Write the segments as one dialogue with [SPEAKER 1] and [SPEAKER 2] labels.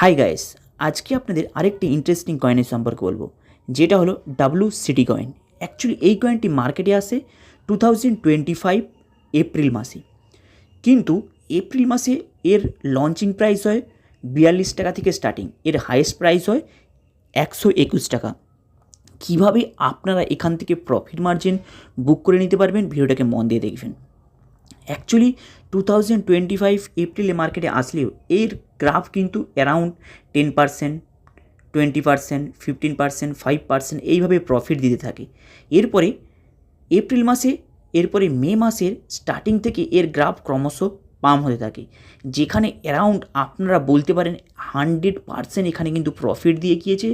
[SPEAKER 1] Hi guys আজকে আপনাদের আরেকটি ইন্টারেস্টিং কয়েনের সম্পর্কে বলব। যেটা হলো ডাব্লু সিটি কয়েন অ্যাকচুয়ালি এই কয়েনটি মার্কেটে আসে two thousand twenty five April মাসে। কিন্তু এপ্রিল মাসে এর লঞ্চিং প্রাইস হয় বিয়াল্লিশ টাকা থেকে স্টার্টিং এর হাইয়েস্ট প্রাইস হয় একশো একুশ টাকা। কীভাবে আপনারা এখান থেকে প্রফিট মার্জিন বুক করে নিতে পারবেন, ভিডিওটাকে মন দিয়ে দেখবেন। Actually two thousand twenty five এপ্রিলে মার্কেটে আসলেও এর গ্রাফ কিন্তু around ten percent twenty percent fifteen percent five percent এইভাবে প্রফিট দিতে থাকে। এরপরে এপ্রিল মাসে, এরপরে মে মাসের স্টার্টিং থেকে এর গ্রাফ ক্রমশ পাম হতে থাকে। যেখানে অ্যারাউন্ড আপনারা বলতে পারেন হান্ড্রেড পার্সেন্ট এখানে কিন্তু প্রফিট দিয়ে গিয়েছে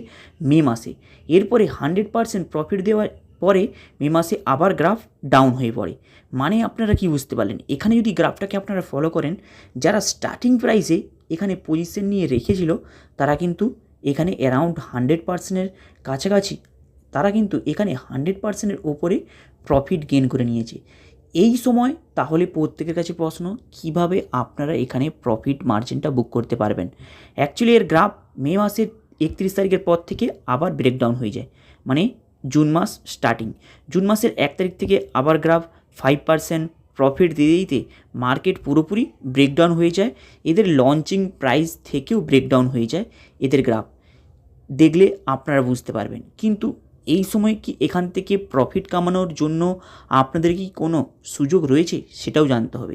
[SPEAKER 1] মে মাসে। এরপরে হান্ড্রেড পার্সেন্ট প্রফিট দেওয়ার পরে মে মাসে আবার গ্রাফ ডাউন হয়ে পড়ে। মানে আপনারা কি বুঝতে পারলেন? এখানে যদি গ্রাফটাকে আপনারা ফলো করেন, যারা স্টার্টিং প্রাইসে এখানে পজিশন নিয়ে রেখেছিল, তারা কিন্তু এখানে অ্যারাউন্ড হান্ড্রেড পার্সেন্টের কাছাকাছি, তারা কিন্তু এখানে হান্ড্রেড পার্সেন্টের ওপরে প্রফিট গেন করে নিয়েছে। এই সময় তাহলে প্রত্যেকের কাছে প্রশ্ন, কীভাবে আপনারা এখানে প্রফিট মার্জিনটা বুক করতে পারবেন? অ্যাকচুয়ালি এর গ্রাফ মে মাসের একত্রিশ তারিখের পর থেকে আবার ব্রেকডাউন হয়ে যায়। মানে জুন মাস স্টার্টিং জুন মাসের এক তারিখ থেকে আবার গ্রাফ ফাইভ পার্সেন্ট প্রফিট দিতে দিতে মার্কেট পুরোপুরি ব্রেকডাউন হয়ে যায়। এদের লঞ্চিং প্রাইস থেকেও ব্রেকডাউন হয়ে যায় এদের গ্রাফ দেখলে আপনারা বুঝতে পারবেন। কিন্তু এই সময় কি এখান থেকে প্রফিট কামানোর জন্য আপনাদের কি কোনো সুযোগ রয়েছে? সেটাও জানতে হবে।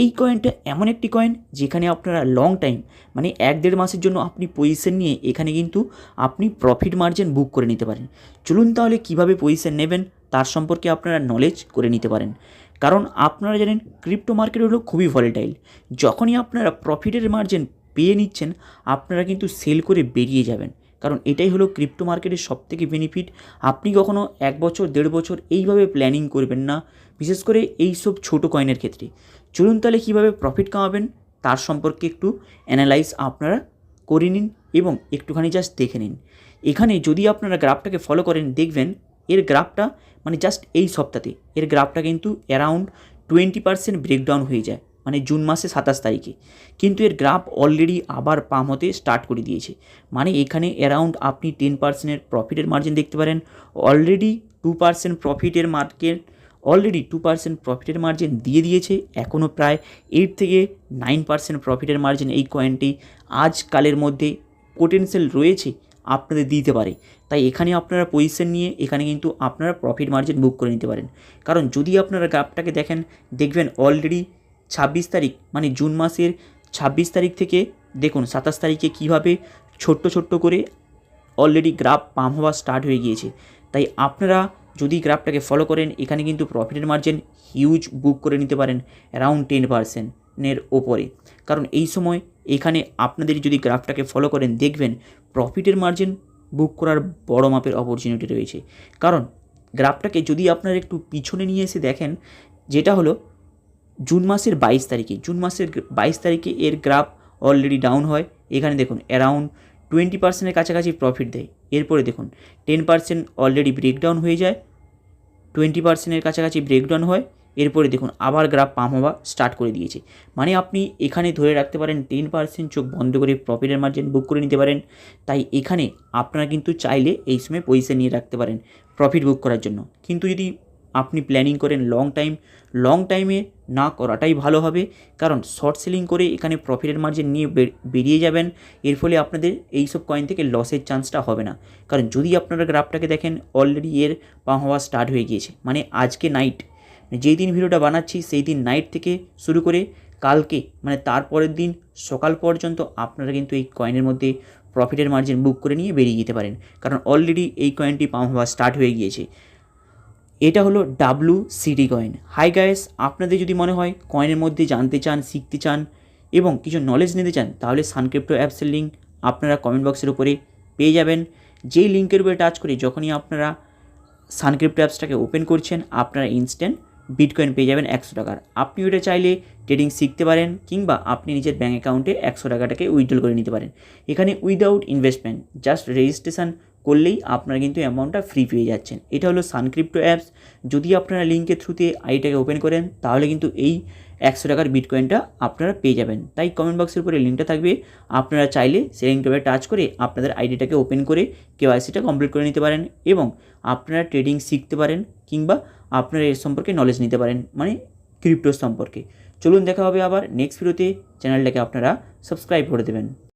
[SPEAKER 1] এই কয়েনটা এমন একটি কয়েন যেখানে আপনারা লং টাইম মানে এক দেড় মাসের জন্য আপনি পজিশন নিয়ে এখানে কিন্তু আপনি প্রফিট মার্জিন বুক করে নিতে পারেন। চলুন তাহলে কীভাবে পজিশন নেবেন তার সম্পর্কে আপনারা নলেজ করে নিতে পারেন। কারণ আপনারা জানেন ক্রিপ্টো মার্কেট হলো খুবই ভলেটাইল যখনই আপনারা প্রফিটের মার্জিন পেয়ে নিচ্ছেন, আপনারা কিন্তু সেল করে বেরিয়ে যাবেন। কারণ এটাই হলো ক্রিপ্টো মার্কেটের সবথেকে বেনিফিট আপনি কখনও এক বছর, দেড় বছর এইভাবে প্ল্যানিং করবেন না, বিশেষ করে এই সব ছোটো কয়েনের ক্ষেত্রে। চলুন তাহলে কীভাবে প্রফিট কামাবেন, তার সম্পর্কে একটু অ্যানালাইজ আপনারা করে নিন এবং একটুখানি জাস্ট দেখে নিন। এখানে যদি আপনারা গ্রাফটাকে ফলো করেন, দেখবেন এর গ্রাফটা মানে জাস্ট এই সপ্তাহে এর গ্রাফটা কিন্তু অ্যারাউন্ড টোয়েন্টি পার্সেন্ট ব্রেকডাউন হয়ে যায়। মানে জুন মাসে সাতাশ তারিখে। কিন্তু এর গ্রাফ অলরেডি আবার পাম হতে স্টার্ট করে দিয়েছে। মানে এখানে অ্যারাউন্ড আপনি টেন পার্সেন্টের প্রফিটের মার্জিন দেখতে পারেন। অলরেডি টু পার্সেন্ট প্রফিটের মার্কেট অলরেডি টু পার্সেন্ট প্রফিটের মার্জিন দিয়ে দিয়েছে। এখনও প্রায় এইট থেকে নাইন পার্সেন্ট প্রফিটের মার্জিন এই কয়েনটি আজকালের মধ্যে পোটেন্সিয়াল রয়েছে, আপনাদের দিতে পারে। তাই এখানে আপনারা পজিশন নিয়ে এখানে কিন্তু আপনারা প্রফিট মার্জিন বুক করে নিতে পারেন। কারণ যদি আপনারা গ্রাফটাকে দেখেন, দেখবেন অলরেডি ছাব্বিশ তারিখ মানে জুন মাসের ছাব্বিশ তারিখ থেকে দেখুন সাতাশ তারিখে কীভাবে ছোট্ট ছোট্ট করে অলরেডি গ্রাফ পাম হওয়া স্টার্ট হয়ে গিয়েছে। তাই আপনারা যদি গ্রাফটাকে ফলো করেন, এখানে কিন্তু প্রফিটের মার্জিন হিউজ বুক করে নিতে পারেন অ্যারাউন্ড টেন পার্সেন্টের ওপরে। কারণ এই সময় এখানে আপনাদের যদি গ্রাফটাকে ফলো করেন, দেখবেন প্রফিটের মার্জিন বুক করার বড় মাপের অপরচুনিটি রয়েছে। কারণ গ্রাফটাকে যদি আপনারা একটু পিছনে নিয়ে এসে দেখেন, যেটা হলো জুন মাসের বাইশ তারিখে, জুন মাসের বাইশ তারিখে এর গ্রাফ অলরেডি ডাউন হয়। এখানে দেখুন অ্যারাউন্ড টোয়েন্টি পার্সেন্টের কাছাকাছি প্রফিট দেয়। এরপরে দেখুন টেন পার্সেন্ট অলরেডি ব্রেকডাউন হয়ে যায়। টোয়েন্টি পার্সেন্টের কাছাকাছি ব্রেকডাউন হয়। এরপরে দেখুন, আবার গ্রাফ পাম হওয়া স্টার্ট করে দিয়েছে। মানে আপনি এখানে ধরে রাখতে পারেন টেন পার্সেন্ট চোখ বন্ধ করে প্রফিটের মার্জিন বুক করে নিতে পারেন। তাই এখানে আপনারা কিন্তু চাইলে এই সময় পয়সা নিয়ে রাখতে পারেন প্রফিট বুক করার জন্য। কিন্তু যদি আপনি প্ল্যানিং করেন লং টাইম লং টাইমে না করাটাই ভালো হবে। কারণ শর্ট সেলিং করে এখানে প্রফিটের মার্জিন নিয়ে বেরিয়ে যাবেন। এর ফলে আপনাদের এই সব কয়েন থেকে লসের চান্সটা হবে না। কারণ যদি আপনারা গ্রাফটাকে দেখেন অলরেডি এর পাম হওয়া স্টার্ট হয়ে গিয়েছে। মানে আজকে নাইট যেই দিন ভিডিওটা বানাচ্ছি, সেই দিন নাইট থেকে শুরু করে কালকে মানে তারপরের দিন সকাল পর্যন্ত আপনারা কিন্তু এই কয়েনের মধ্যে প্রফিটের মার্জিন বুক করে নিয়ে বেরিয়ে যেতে পারেন। কারণ অলরেডি এই কয়েনটি পাম হওয়া স্টার্ট হয়ে গিয়েছে। এটা হলো W CD coin hi guys আপনাদের যদি মনে হয় কয়েনের মধ্যে জানতে চান, শিখতে চান এবং কিছু নলেজ নিতে চান, তাহলে সানক্রিপ্টো অ্যাপসের লিঙ্ক আপনারা কমেন্ট বক্সের উপরে পেয়ে যাবেন। যেই লিঙ্কের উপরে টাচ করে যখনই আপনারা সানক্রিপ্টো অ্যাপসটাকে ওপেন করছেন, আপনারা ইনস্ট্যান্ট বিটকয়েন পেয়ে যাবেন একশো টাকার। আপনি ওটা চাইলে ট্রেডিং শিখতে পারেন কিংবা আপনি নিজের ব্যাঙ্ক অ্যাকাউন্টে একশো টাকাটাকে উইথড্রল করে নিতে পারেন। এখানে উইদাউট ইনভেস্টমেন্ট জাস্ট রেজিস্ট্রেশন করলেই আপনারা কিন্তু অ্যামাউন্টটা ফ্রি পেয়ে যাচ্ছেন। এটা হলো সানক্রিপ্টো অ্যাপস যদি আপনারা লিঙ্কের থ্রুতে আইডিটাকে ওপেন করেন, তাহলে কিন্তু এই একশো টাকার বিটকয়েনটা আপনারা পেয়ে যাবেন। তাই কমেন্ট বক্সের উপরে লিঙ্কটা থাকবে। আপনারা চাইলে সেই লিঙ্কটা টাচ করে আপনাদের আইডিটাকে ওপেন করে কেওয়াইসিটা কমপ্লিট করে নিতে পারেন এবং আপনারা ট্রেডিং শিখতে পারেন কিংবা আপনারা এর সম্পর্কে নলেজ নিতে পারেন মানে ক্রিপ্টো সম্পর্কে। চলুন দেখা হবে আবার নেক্সট ভিডিওতে চ্যানেলটাকে আপনারা সাবস্ক্রাইব করে দেবেন।